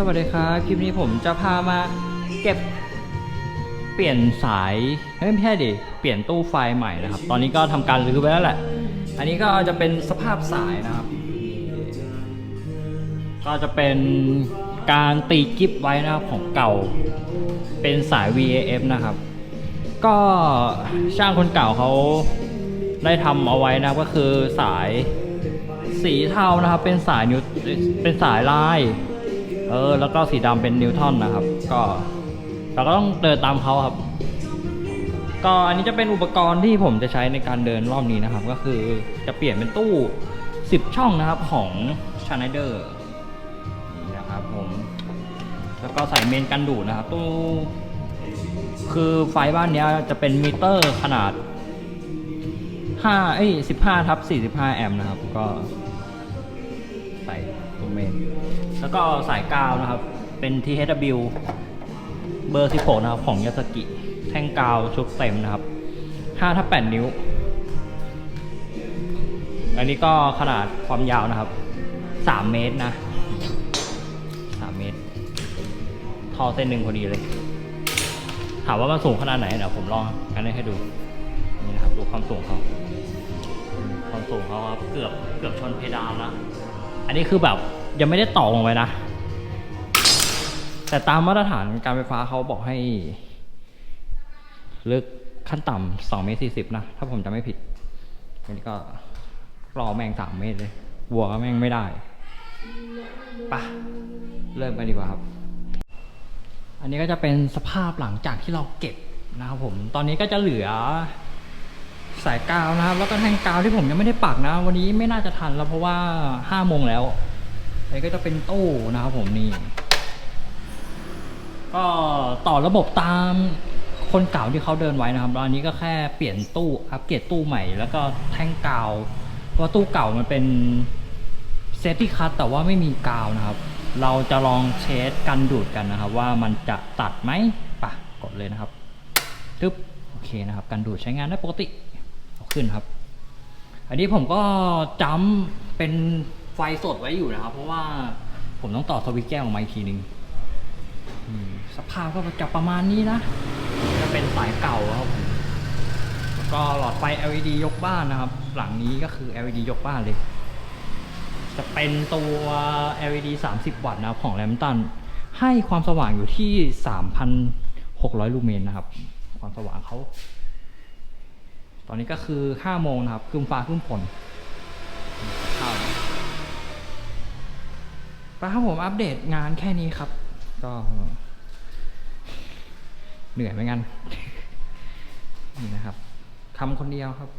สวัสดีครับคลิปนี้ผมจะพามาเก็บเปลี่ยนสายเฮ้ยไม่ใช่ดิเปลี่ยนตู้ไฟใหม่นะครับ ตอนนี้ก็ทำการรื้อไปแล้วแหละ อันนี้ก็จะเป็นสภาพสายนะครับ ก็จะเป็นการตีกิฟไว้นะครับของเก่า เป็นสาย VAF นะครับ ก็ช่างคนเก่าเขาได้ทำเอาไว้นะก็คือสายสีเทานะครับ เป็นสายนิวเป็นสายลาย เออ แล้วก็สีดำเป็นนิวตันนะครับ ก็เราก็ต้องเดินตามเขาครับ ก็อันนี้จะเป็นอุปกรณ์ที่ผมจะใช้ในการเดินรอบนี้นะครับ ก็คือจะเปลี่ยนเป็นตู้ 10 ช่องนะครับของชา n นเดอร์นี่นะครับผม แล้วก็ใส่เมนกันดูดนะครับ ตู้ คือไฟบ้านนี้จะเป็นมิเตอร์ขนาด5เอ้ย15ทับ45 แอมป์นะครับ ก็ใส่ตรงเมน แล้วก็สายกาวนะครับ เป็น THW เบอร์ 16 นะครับ ของยาสกิ แท่งกาวชุดเต็มนะครับ5ทับ8นิ้ว อันนี้ก็ขนาดความยาวนะครับ 3 เมตรนะ 3 เมตรท่อเส้นหนึ่งพอดีเลย ถามว่ามันสูงขนาดไหนเดี๋ยวผมลองกันให้ดู นี่นะครับ ดูความสูงเขาความสูงเขาครับเกือบเกือบชนเพดานนะ อันนี้คือแบบ ยังไม่ได้ต่อลงไปนะ แต่ตามมาตรฐานการไฟฟ้าเขาบอกให้ ลึกขั้นต่ำสองเมตรสี่สิบนะ ถ้าผมจะไม่ผิดอันนี้ก็รอแม่งสามเมตรเลยวัวก็แม่งไม่ได้ปะเริ่มกันดีกว่าครับ อันนี้ก็จะเป็นสภาพหลังจากที่เราเก็บนะครับผม ตอนนี้ก็จะเหลือสายกาวนะครับ แล้วก็แท่งกาวที่ผมยังไม่ได้ปักนะ วันนี้ไม่น่าจะทันแล้วเพราะว่าห้าโมงแล้ว นนี้ก็จะเป็นตู้นะครับผมนี่ ก็ต่อระบบตามคนเก่าที่เขาเดินไว้นะครับแล้วอันนี้ก็แค่เปลี่ยนตู้อัปเกรดตู้ใหม่ แล้วก็แท่งกาว เพราะตู้เก่ามันเป็นเซฟตี้คัตแต่ว่าไม่มีกาวนะครับ เราจะลองเช็ดกันดูดกันนะครับ ว่ามันจะตัดไหมปะกดเลยนะครับตึ๊บโอเคนะครับ กันดูดใช้งานได้ปกติเอาขึ้นครับ อันนี้ผมก็จำเป็น ไฟสดไว้อยู่นะครับ เพราะว่าผมต้องต่อสวิตช์แก้วออกมาอีกทีนึงสภาพก็จะประมาณนี้นะ จะเป็นสายเก่าครับแล้วก็หลอดไฟ LED ยกบ้านนะครับ หลังนี้ก็คือ LED ยกบ้านเลย จะเป็นตัว LED 30 วัตต์นะครับของแรมตัน ให้ความสว่างอยู่ที่ 3,600 ลูเมนนะครับ ความสว่างเขา ตอนนี้ก็คือ 5 โมงนะครับครึ้มฟ้าครึ้มฝน ข้าวไปครับผมอัปเดตงานแค่นี้ครับ ก็ เหนื่อยเหมือนกัน นี่นะครับทำคนเดียวครับ